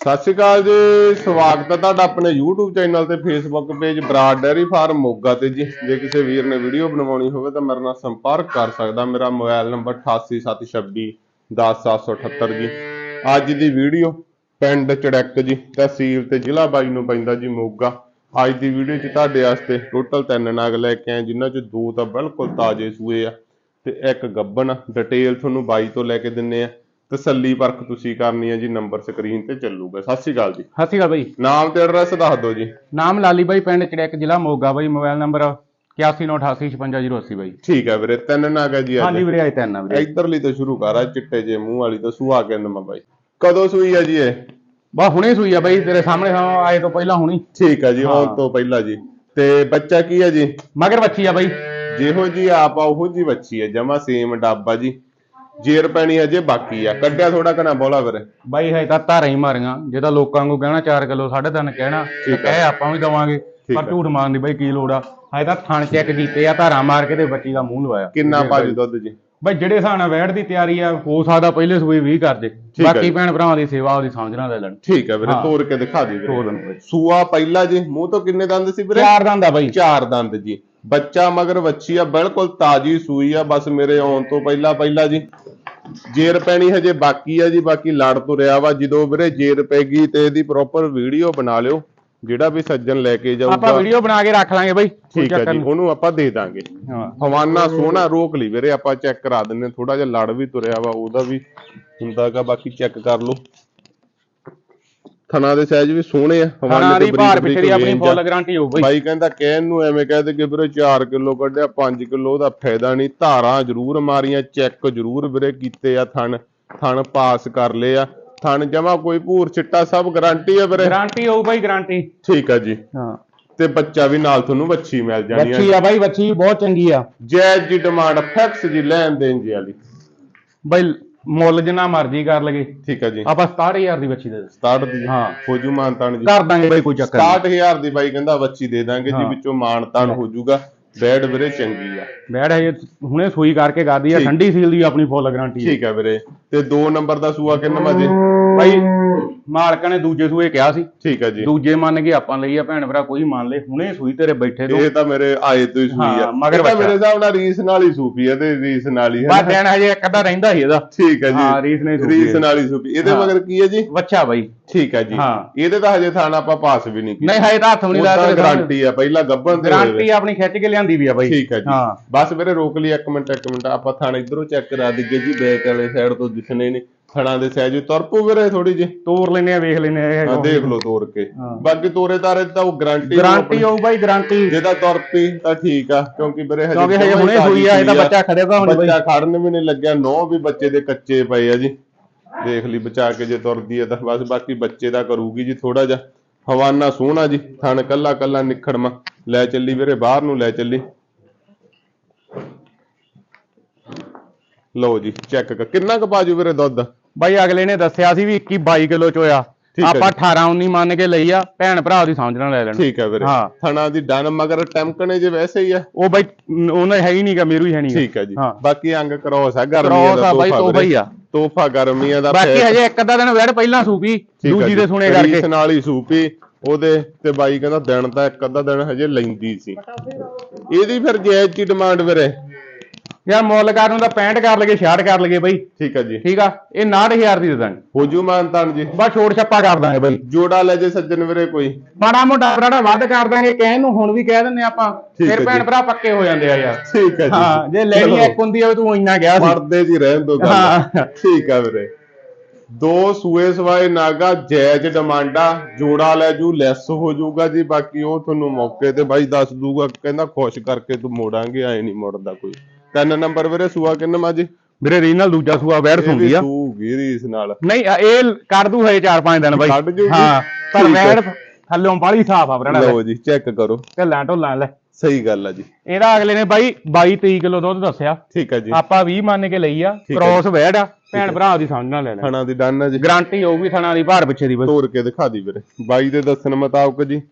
ਸਤਿ ਸ਼੍ਰੀ ਅਕਾਲ ਜੀ, ਸਵਾਗਤ ਹੈ ਤੁਹਾਡਾ ਆਪਣੇ YouTube ਚੈਨਲ ਤੇ Facebook page Brar dairy farm Moga ਤੇ ਜੀ। ਜੇ ਕਿਸੇ ਵੀਰ ਨੇ ਵੀਡੀਓ ਬਣਵਾਉਣੀ ਹੋਵੇ ਤਾਂ ਮੇਰੇ ਨਾਲ ਸੰਪਰਕ ਕਰ ਸਕਦਾ। ਮੇਰਾ ਮੋਬਾਈਲ ਨੰਬਰ 8876 10778 ਜੀ। ਅੱਜ ਦੀ ਵੀਡੀਓ ਪਿੰਡ ਚੜੈਕ ਜੀ, ਤਹਿਸੀਲ ਤੇ ਜ਼ਿਲ੍ਹਾ ਬਾਈ ਨੂੰ ਪੈਂਦਾ ਜੀ ਮੋਗਾ। ਅੱਜ ਦੀ ਵੀਡੀਓ 'ਚ ਤੁਹਾਡੇ ਵਾਸਤੇ ਟੋਟਲ ਤਿੰਨ ਨਗ ਲੈ ਕੇ ਆਏ, ਜਿਨ੍ਹਾਂ 'ਚ ਦੋ ਤਾਂ ਬਿਲਕੁਲ ਤਾਜ਼ੇ ਸੂਏ ਆ ਤੇ ਇੱਕ ਗੱਬਨ ਡਿਟੇਲ ਤੁਹਾਨੂੰ ਬਾਈ ਤੋਂ ਲੈ ਕੇ ਦਿੰਨੇ ਆ। ਤਸੱਲੀ ਪਰਖ ਤੁਸੀਂ ਕਰਨੀ ਹੈ ਜੀ ਨੰਬਰ ਸਕਰੀਨ ਤੇ ਚੱਲੂਗਾ। ਸਤਿ ਸ਼੍ਰੀ ਅਕਾਲ ਜੀ। ਸਤਿ ਸ਼੍ਰੀ ਅਕਾਲ ਬਾਈ। ਨਾਮ ਤੇ ਐਡਰੈਸ ਦੱਸ ਦਿਓ ਜੀ। ਨਾਮ ਲਾਲੀ ਬਾਈ ਪਿੰਡ ਚੜੈਕ ਜ਼ਿਲ੍ਹਾ ਮੋਗਾ ਬਾਈ ਮੋਬਾਈਲ ਨੰਬਰ 8198855080 ਬਾਈ। ਠੀਕ ਹੈ ਵੀਰੇ ਤਿੰਨ ਨਾਗ ਹੈ ਜੀ ਹਾਂਜੀ ਅੱਜ ਵੀਰੇ ਆਏ ਤਿੰਨ ਆ ਵੀਰੇ। ਇਧਰਲੀ ਤੋਂ ਸ਼ੁਰੂ ਕਰ ਆ ਚਿੱਟੇ ਜੇ ਮੂੰਹ ਵਾਲੀ ਤੋਂ ਸੁਆ ਕੇ ਅੰਦਮਾ ਬਾਈ। ਕਦੋਂ ਸੂਈ ਹੈ ਜੀ ਇਹ? ਬਾ ਹੁਣੇ ਸੂਈ ਆ ਬਾਈ ਤੇਰੇ ਸਾਹਮਣੇ ਹਾਂ ਆਏ ਤੋਂ ਪਹਿਲਾਂ ਹੁਣੀ। ਠੀਕ ਹੈ ਜੀ। ਆਉਣ ਤੋਂ ਪਹਿਲਾਂ ਜੀ। ਤੇ ਬੱਚਾ ਕੀ ਹੈ ਜੀ? ਮਗਰ ਬੱਚੀ ਆ ਬਾਈ। ਜਿਹੋ ਜੀ ਆਪ ਆ ਉਹੋ ਜੀ ਬੱਚੀ ਹੈ ਜਮਾ ਸੇਮ ਡੱਬਾ ਜੀ। ਜੇਰ ਪੈਣੀ ਹਜੇ ਬਾਕੀ ਆ। ਕੱਢਿਆ ਥੋੜਾ ਘਣਾ ਬੋਲਾ ਵੀਰੇ ਬਾਈ ਹੈ ਤਾਂ ਧਾਰਾਂ ਹੀ ਮਾਰੀਆਂ। ਜੇ ਤਾਂ ਲੋਕਾਂ ਨੂੰ ਕਹਿਣਾ 4 ਕਿਲੋ 3.5 ਕਹਿਣਾ ਤੇ। ਕਹਿ ਆਪਾਂ ਵੀ ਦਵਾਂਗੇ। ਪਰ। ਝੂਠ ਮਾਰਨ ਦੀ ਬਾਈ ਕੀ ਲੋੜ ਆ? ਹੈ ਤਾਂ ਥਣ ਚੈੱਕ ਕੀਤੇ ਆ ਧਾਰਾਂ ਮਾਰ ਕੇ ਤੇ ਬੱਚੀ ਦਾ ਮੂੰਹ ਲਵਾਇਆ। ਕਿੰਨਾ ਪਾਜੂ ਦੁੱਧ ਜੀ। ਬਾਈ ਜਿਹੜੇ ਹਿਸਾਬ ਨਾਲ ਵੈੜ ਦੀ ਤਿਆਰੀ ਆ ਹੋ ਸਕਦਾ ਪਹਿਲੇ ਸੂਈ 20 ਕਰ ਦੇ। ਬਾਕੀ ਭੈਣ ਭਰਾਵਾਂ ਦੀ ਸੇਵਾ ਉਹਦੀ ਸਮਝਣਾ ਲੈ ਲੈਣ। ਠੀਕ ਹੈ ਵੀਰੇ। ਤੋੜ ਕੇ ਦਿਖਾ ਦੀ ਵੀਰੇ। ਸੂਆ ਪਹਿਲਾ ਜੀ ਮੂੰਹ ਤੋਂ ਕਿੰਨੇ ਦੰਦ ਸੀ ਵੀਰੇ? ਚਾਰ ਦੰਦ ਆ ਬਾਈ। ਚਾਰ ਦੰਦ ਜੀ। ਬੱਚਾ ਮਗਰ ਵੱਛੀ ਆ ਬਿਲਕੁਲ ਤਾਜੀ ਸੂਈ ਆ ਬਸ ਮੇਰੇ ਆਉਣ ਤੋਂ ਪਹਿਲਾਂ ਪਹਿਲਾਂ ਜੀ। ਜੇਰ ਪੈਣੀ ਹਜੇ ਬਾਕੀ ਆ ਜੀ ਬਾਕੀ ਲੜ ਤੁਰਿਆ ਵਾ। ਜਦੋਂ ਵੀਰੇ ਜੇਰ ਪੈਗੀ ਤੇ ਇਹਦੀ ਪ੍ਰੋਪਰ ਵੀਡੀਓ ਬਣਾ ਲਿਓ ਜਿਹੜਾ ਵੀ ਸੱਜਣ ਲੈ ਕੇ ਆਪਾਂ ਜਾਊਗਾ ਵੀਡੀਓ ਬਣਾ ਕੇ ਰੱਖ ਲਾਂਗੇ ਬਾਈ ਠੀਕ ਹੈ ਜੀ। ਉਹਨੂੰ ਆਪਾਂ ਦੇ ਦਾਂਗੇ। ਹਵਾਨਾ ਸੋਹਣਾ ਰੋਕ ਲਈ ਵੀਰੇ ਆਪਾਂ ਚੈੱਕ ਕਰਾ ਦਿੰਨੇ ਥੋੜਾ ਜਿਹਾ ਲੜ ਵੀ ਤੁਰਿਆ ਵਾ ਉਹਦਾ ਵੀ ਹੁੰਦਾਗਾ ਬਾਕੀ ਚੈੱਕ ਕਰ ਲਓ। ਥਣਾ ਦੇ ਸਾਈਜ਼ ਵੀ ਸੋਹਣੇ ਆ ਤੇ ਦੀ ਭਾਰ ਪਿੱਛੇ ਦੀ ਆਪਣੀ। ਫੁੱਲ ਗਾਰੰਟੀ ਹੋਊ ਬਾਈ। ਬਾਈ ਕਹਿੰਦਾ ਕਹਿਣ ਨੂੰ ਐਵੇਂ ਕਹਦੇ ਕਿ ਵੀਰੇ 4 ਕਿਲੋ ਕੱਢਿਆ 5 ਕਿਲੋ ਉਹਦਾ ਫਾਇਦਾ ਨਹੀਂ ਧਾਰਾਂ ਜ਼ਰੂਰ ਮਾਰੀਆਂ ਚੈੱਕ ਜ਼ਰੂਰ ਵੀਰੇ ਕੀਤੇ ਆ ਥਣ ਥਣ ਪਾਸ ਕਰ ਲਏ ਆ। ਥਣ ਜਮਾ ਕੋਈ ਭੂਰ ਚਿੱਟਾ ਸਭ ਗਾਰੰਟੀ ਆ ਵੀਰੇ। ਗਾਰੰਟੀ ਹੋਊ ਬਾਈ ਗਾਰੰਟੀ ਠੀਕ ਆ ਜੀ। ਹਾਂ। ਤੇ ਬੱਚਾ ਵੀ ਨਾਲ ਤੁਹਾਨੂੰ ਵੱਛੀ ਮਿਲ ਜਾਣੀ ਬੱਚੀ ਆ ਆ ਬਾਈ ਬੱਚੀ ਬਹੁਤ ਚੰਗੀ ਆ। ਜੈਜ ਜੀ ਡਿਮਾਂਡ ਫਿਕਸ ਜੀ ਲੈਣ ਦੇਣ ਜੀ ਵਾਲੀ। ਬਾਈ ਮੁੱਲ ਜਿੰਨਾ ਮਰਜ਼ੀ ਕਰ ਲਗੇ ਠੀਕ ਆ ਜੀ। ਆਪਾਂ 67000 ਦੀ ਬੱਚੀ ਦੇ 67 ਦੀ। ਹਾਂ। ਹੋਜੂ ਮਾਨਤਾਨ ਜੀ। ਕਰ ਦਾਂਗੇ ਬਾਈ ਕੋਈ ਚੱਕਰ ਨੀ। 67000 ਦੀ ਬਾਈ ਕਹਿੰਦਾ ਵੱਛੀ ਦੇ ਦਾਂਗੇ ਜੀ ਹਾਂ। ਵਿੱਚੋਂ ਮਾਨਤਾਨ ਹੋ ਜਾਊਗਾ। ਬੈਡ ਵੀਰੇ ਚੰਗੀ ਆ। ਬੈੜ ਹੈ ਹੁਣੇ ਸੂਈ ਕਰਕੇ ਗਾਦੀ ਆ ਠੀਕ। ਠੰਡੀ ਸੀਲ ਦੀ ਆਪਣੀ ਫੁੱਲ ਗਾਰੰਟੀ ਠੀਕ ਆ ਵੀਰੇ। ਤੇ 2 ਨੰਬਰ ਦਾ ਸੂਆ ਕਿੰਨਾ ਜੀ? ਬਾਈ ਮਾਲਕਾਂ ਨੇ ਦੂਜੇ ਸੂਏ ਕਿਹਾ ਸੀ। ਠੀਕ ਆ ਜੀ। ਦੂਜੇ ਮੰਨ ਕੇ ਆਪਾਂ ਲਈ ਆ ਭੈਣ ਭਰਾ ਕੋਈ ਮੰਨ ਲੇ ਹੁਣੇ ਸੂਈ ਤੇਰੇ ਬੈਠੇ ਤੋਂ। ਇਹ ਤਾਂ ਮੇਰੇ ਆਏ ਤੋਂ ਹੀ ਸੂਈ ਆ। ਹਾਂ, ਮਗਰ ਇਹ ਤਾਂ ਬੱਚਾ। ਮੇਰੇ ਹਿਸਾਬ ਨਾਲ ਰੀਸ ਨਾਲ ਹੀ ਸੂਪੀ ਆ ਤੇ ਰੀਸ ਨਾਲ ਹੀ ਹੈ ਦਿਨ ਹਜੇ ਇੱਕ ਅੱਧਾ ਰਹਿੰਦਾ ਸੀ ਇਹਦਾ। ਠੀਕ ਹੈ ਜੀ। ਹਾਂ, ਰੀਸ ਨਾਲ ਹੀ ਸੂਪੀ ਰੀਸ ਹੈ। ਨਾਲ ਹੀ ਸੂਪੀ। ਇਹਦੇ ਹਾਂ। ਮਗਰ ਕੀ ਹੈ ਜੀ? ਬੱਚਾ ਬਾਈ। ਠੀਕ ਹੈ ਜੀ। ਹਾਂ। ਇਹਦੇ ਤਾਂ ਹਜੇ ਥਾਣਾ ਆਪਾਂ ਪਾਸ ਵੀ ਨਹੀਂ ਕੀਤਾ। ਨਹੀਂ ਹਜੇ ਤਾਂ ਹੱਥ ਵੀ ਨਹੀਂ ਲਾਇਆ ਗਾਰੰਟੀ ਆ। ਪਹਿਲਾਂ ਗੱਬਨ ਤੇ ਗਾਰੰਟੀ ਆਪਣੀ ਖਿੱਚ ਕੇ ਲਿਆਂਦੀ ਵੀ ਆ ਬਾਈ। ਠੀਕ ਹੈ ਜੀ। ਹਾਂ। ਬਸ ਵੀਰੇ ਰੋਕ ਲਈ ਇੱਕ ਮਿੰਟ ਇੱਕ ਮਿੰਟ। ਆਪਾਂ ਥਾਣਾ ਇਧਰੋਂ ਚੈੱਕ ਕਰਾ ਦਈਏ ਜੀ ਬੈਕ ਵਾਲੇ ਸਾਈਡ ਤੋਂ ਦਿਸਣੇ ਨੇ ਥਣਾ ਦੇ ਸਾਈਜ਼ ਤੁਰਪੂ ਵੀਰੇ ਥੋੜੀ ਜੀ ਤੋਰ ਲੈਨੇ ਆ ਵੇਖ ਲੈਨੇ ਆ ਹਾਂ ਦੇਖ ਲਓ ਤੋੜ ਕੇ। ਬਾਕੀ ਤੋਰੇ ਤਾਰੇ ਤਾਂ ਉਹ ਗਾਰੰਟੀ ਗਾਰੰਟੀ ਹੋਊ ਬਾਈ ਗਾਰੰਟੀ ਜੇ ਤਾਂ ਤੁਰਪੀ ਤਾਂ ਠੀਕ ਆ। ਕਿਉਂਕਿ ਵੀਰੇ ਹਜੇ ਕਿਉਂਕਿ ਹਜੇ ਹੁਣੇ ਸੂਈ ਆ ਇਹਦਾ ਬੱਚਾ ਖੜੇਗਾ ਹੁਣ ਬਾਈ। ਬੱਚਾ ਖੜਨ ਵੀ ਨਹੀਂ ਲੱਗਿਆ ਨੌ ਵੀ ਬੱਚੇ ਦੇ ਕੱਚੇ ਪਏ ਆ ਜੀ। ਦੇਖ ਲਈ ਬਚਾ ਕੇ ਜੇ ਤੁਰਦੀ ਆ ਤਾਂ ਬਸ ਬਾਕੀ ਬੱਚੇ ਦਾ ਕਰੂਗੀ ਜੀ ਥੋੜਾ ਜਿਹਾ। ਹਵਾਨਾ ਸੋਹਣਾ ਜੀ, ਥਣ ਕੱਲਾ ਕੱਲਾ ਨਿਖੜਮਾ ਲੈ ਚੱਲੀ ਵੀਰੇ, ਬਾਹਰ ਨੂੰ ਲੈ ਚੱਲੀ। ਲਓ ਜੀ ਚੈੱਕ ਕਰ ਕਿੰਨਾ ਕੁ ਪਾਜੂ ਵੀਰੇ ਦੁੱਧ? ਬਾਈ ਅਗਲੇ ਨੇ ਦੱਸਿਆ ਸੀ ਵੀ 21 22 ਕਿਲੋ ਚੋਇਆ। ਠੀਕ ਆਪਾਂ 18 19 ਮੰਨ ਕੇ ਲਈ ਆ ਭੈਣ ਭਰਾ ਦੀ ਸਮਝਣਾ ਲੈ ਲੈਣ। ਠੀਕ ਹੈ ਵੀਰੇ। ਹਾਂ। ਥਣਾ ਦੀ ਡਨ ਮਗਰ ਟਮਕਣੇ ਜੇ ਵੈਸੇ ਹੀ ਆ। ਉਹ ਬਾਈ ਉਹਨਾਂ ਹੈ ਹੀ ਨਹੀਂਗਾ ਮੇਰੂ ਹੀ ਹੈ ਨਹੀਂਗਾ ਠੀਕ ਹੈ ਜੀ। ਹਾਂ। ਬਾਕੀ ਅੰਗ ਕਰੋਸ ਆ ਗਰਮੀਆਂ ਦਾ ਆ ਬਾਈ, ਤੋਹਫਾ ਤੋਹਫਾ ਹੀ ਆ। ਤੋਹਫਾ ਗਰਮੀਆਂ ਦਾ ਬਾਕੀ ਹਜੇ ਇੱਕ ਅੱਧਾ ਦਿਨ ਵੈੜ ਪਹਿਲਾਂ ਸੂਪੀ ਦੂਜੀ। ਦੇ ਸੁਣੇ ਕਰਕੇ। ਰੀਸ ਨਾਲ ਹੀ ਸੂਪੀ ਉਹਦੇ ਤੇ ਬਾਈ ਕਹਿੰਦਾ ਦਿਨ ਤਾਂ ਇੱਕ ਅੱਧਾ ਦਿਨ ਹਜੇ ਲੈਂਦੀ ਸੀ। ਇਹਦੀ ਫਿਰ ਜਾਇਜ਼ ਦੀ ਡਿਮਾਂਡ ਵੀਰੇ। ਯਾਰ ਮੁੱਲ ਕਰਨ ਦਾ 65 ਕਰ ਲਗੇ 66 ਕਰ ਲਗੇ ਬਾਈ। ਠੀਕ ਹੈ ਜੀ। ਠੀਕ ਆ? ਇਹ 69000 ਦੀ ਦੇ ਦਾਂਗੇ। ਹੋਜੂ ਮਾਨਤਾਨ ਜੀ। ਬਸ ਛੋੜ ਛੱਪਾ ਕਰ ਦਾਂਗੇ ਬਾਈ। ਜੋੜਾ ਲੈ ਜੇ ਸੱਜਣ ਵੀਰੇ ਕੋਈ। ਮਾੜਾ ਮੋਟਾ ਬਰਾੜਾ ਵੱਧ ਕਰ ਦਾਂਗੇ ਕਹਿਣ ਨੂੰ ਹੁਣ ਵੀ ਕਹਿ ਦਿੰਨੇ ਆਪਾਂ। ਹੈ ਫਿਰ ਭੈਣ ਜੀ। ਭਰਾ ਪੱਕੇ ਹੋ ਜਾਂਦੇ ਆ ਯਾਰ। ਠੀਕ ਹੈ ਜੀ। ਹਾਂ ਜੇ ਲੈਣੀ ਇੱਕ ਹੁੰਦੀ ਆ ਤੂੰ ਇੰਨਾ ਗਿਆ ਸੀ। ਮਰਦੇ ਜੀ ਰਹਿਣ ਦੋ ਗੱਲ। ਹਾਂ। ਠੀਕ ਹੈ ਵੀਰੇ। ਦੋ ਸੂਏ ਸਵਾਏ ਨਾਗਾ ਜਾਇਜ਼ ਡਿਮਾਂਡਾ ਜੋੜਾ ਲੈ ਜੂ ਲੈਸ ਹੋ ਜਾਊਗਾ ਜੀ। ਬਾਕੀ ਉਹ ਤੁਹਾਨੂੰ ਮੌਕੇ ਤੇ ਬਾਈ ਦੱਸ ਦੂਗਾ ਕਹਿੰਦਾ ਖੁਸ਼ ਕਰਕੇ ਤੂੰ ਮੋੜਾਂਗੇ ਐ ਨਹੀਂ ਮੁੜਦਾ ਕੋਈ। ਤਿੰਨ ਨੰਬਰ ਵੀਰੇ ਸੂਆ ਕਿੰਨਾ ਜੀ ਵੀਰੇ ਰੀਨਲ ਦੂਜਾ ਸੂਆ ਵੈੜ ਸੁਣਦੀ ਆ। ਨਾਲ। ਨਹੀਂ ਆ ਇਹ ਕਰ ਦੂ ਹਜੇ 4-5 ਦਿਨ ਬਾਈ। ਕੱਢ ਜੂਗੀ? ਹਾਂ ਪਰ। ਵੈੜ ਥੱਲੋਂ ਬਾਲੀ ਸਾਫ਼ ਆ ਬਰਾੜਾ ਲਓ ਜੀ ਚੈੱਕ ਕਰੋ। ਢਿੱਲਾਂ ਢੋਲਾਂ ਲੈ। ਸਹੀ ਗੱਲ ਆ ਜੀ। ਇਹਦਾ ਅਗਲੇ ਨੇ ਬਾਈ 22-23 ਕਿਲੋ ਦੁੱਧ ਦੱਸਿਆ। ਠੀਕ ਹੈ ਜੀ। ਆਪਾਂ 20 ਮੰਨ ਕੇ ਲਈ ਆ। ਕ੍ਰੋਸ ਵੈੜ ਆ। ਭੈਣ ਭਰਾ ਦੀ ਸਮਝ ਨਾਲ ਲੈ ਲੈ। ਥਣਾ ਦੀ ਡਨ ਆ ਜੀ। ਗਾਰੰਟੀ ਹੋਊਗੀ ਥਣਾ ਦੀ ਭਾਰ ਪਿੱਛੇ ਦੀ ਬਸ। ਤੋੜ ਕੇ ਦਿਖਾ ਦੀ ਵੀਰੇ। ਬਾਈ ਦੇ ਦੱਸਣ ਮੁਤਾਬਕ ਜੀ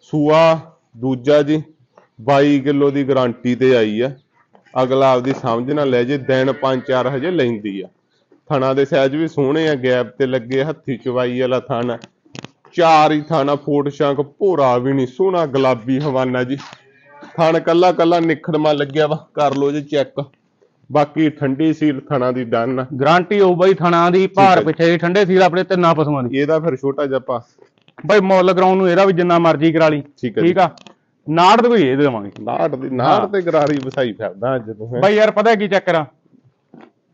ਸੂਆ ਦੂਜਾ ਜੀ 22 ਕਿਲੋ ਦੀ ਗਾਰੰਟੀ ਤੇ ਆਈ ਆ। ਅਗਲਾ ਆਪਦੀ ਸਮਝ ਨਾਲ ਲੈ ਜੇ ਦਿਨ 5-4 ਹਜੇ ਲੈਂਦੀ ਆ। ਥਣਾ ਦੇ ਸਾਈਜ਼ ਵੀ ਸੋਹਣੇ ਆ ਗੈਪ ਤੇ ਲੱਗੇ ਹੱਥੀ ਚਵਾਈ ਵਾਲਾ ਥਣ। ਚਾਰ ਹੀ ਥਾਣਾ ਫੋਟ ਸ਼ੰਕ ਭੋਰਾ ਵੀ ਨਹੀਂ ਸੋਹਣਾ ਗੁਲਾਬੀ ਹਵਾਨਾ ਜੀ। ਥਣ ਕੱਲਾ ਕੱਲਾ ਨਿਖੜਮਾ ਲੱਗਿਆ ਵਾ ਕਰ ਲੋ ਜੀ ਚੈੱਕ। ਬਾਕੀ ਠੰਡੀ ਸੀਲ ਥਣਾ ਦੀ ਡਨ ਗਾਰੰਟੀ ਹੋਊ ਬਈ ਥਣਾ ਦੀ ਭਾਰ। ਪਿੱਛੇ ਦੀ ਠੰਡੇ ਸੀਲ ਆਪਣੇ ਤਿੰਨਾਂ ਪਸ਼ੂਆਂ ਦੀ। ਇਹਦਾ ਫਿਰ ਛੋਟਾ ਜਿਹਾ ਪਾ ਬਈ ਮੁੱਲ ਕਰਾਉਣ ਨੂੰ ਇਹਦਾ ਵੀ ਜਿੰਨਾ ਮਰਜ਼ੀ ਕਰਾ ਲਈ। ਠੀਕ ਹੈ ਠੀਕ ਆ। ਨਾੜ ਤੇ ਕੋਈ ਇਹ ਦੇ ਦੇਵਾਂਗੇ। ਨਾੜ ਦੀ ਨਾੜ ਤੇ ਗਰਾਰੀ ਵਸਾਈ ਫਿਰਦਾ ਅੱਜ ਤੂੰ ਬਈ ਯਾਰ ਪਤਾ ਕੀ ਚੱਕਰ ਆ?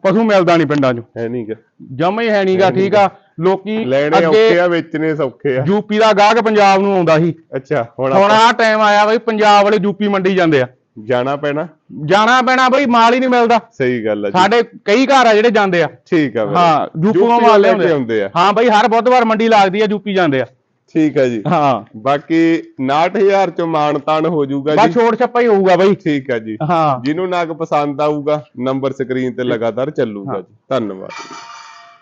ਪਸ਼ੂ ਮਿਲਦਾ ਨਹੀਂ ਪਿੰਡਾਂ 'ਚ। ਹੈ ਨਹੀਂ ਗਾ। ਜਮਾ ਹੀ ਹੈ ਨਹੀਂਗਾ ਠੀਕ ਆ। ਲੋਕੀ ਲੈਣੇ ਔਖੇ ਆ ਵੇਚਣੇ ਸੌਖੇ ਆ। ਯੂਪੀ ਦਾ ਗਾਹਕ ਪੰਜਾਬ ਨੂੰ ਆਉਂਦਾ ਸੀ। ਅੱਛਾ ਹੁਣ ਹੁਣ ਆਪਾਂ ਆਹ ਟਾਈਮ ਆਇਆ ਬਈ ਪੰਜਾਬ ਵਾਲੇ ਯੂਪੀ ਮੰਡੀ ਜਾਂਦੇ ਆ। ਜਾਣਾ ਪੈਣਾ? ਜਾਣਾ ਪੈਣਾ ਬਈ ਮਾਲ ਹੀ ਨਹੀਂ ਮਿਲਦਾ। ਸਹੀ ਗੱਲ ਆ ਜੀ। ਸਾਡੇ ਕਈ ਘਰ ਆ ਜਿਹੜੇ ਜਾਂਦੇ ਆ। ਠੀਕ ਆ ਵੀਰੇ। ਹਾਂ ਯੂਪੀੋਂ ਯੂਪੀਓਂ ਮਾਲ ਲੈ ਕੇ ਲਿਆਉਂਦੇ ਆਉਂਦੇ ਆ। ਹਾਂ ਬਈ ਹਰ ਬੁੱਧਵਾਰ ਮੰਡੀ ਲੱਗਦੀ ਆ ਯੂਪੀ ਜਾਂਦੇ ਆ। ਠੀਕ ਆ ਜੀ। ਹਾਂ। ਬਾਕੀ 69000 ਚੋਂ ਮਾਨ ਤਾਨ ਹੋ ਜਾਊਗਾ ਬਸ ਜੀ ਛੋੜ ਛੱਪਾ ਹੀ ਹੋਊਗਾ ਬਈ। ਠੀਕ ਆ ਜੀ। ਹਾਂ। ਜਿਹਨੂੰ ਨਾਗ ਪਸੰਦ ਆਊਗਾ ਨੰਬਰ ਸਕਰੀਨ ਤੇ ਲਗਾਤਾਰ ਚੱਲੂਗਾ ਜੀ। ਧੰਨਵਾਦ।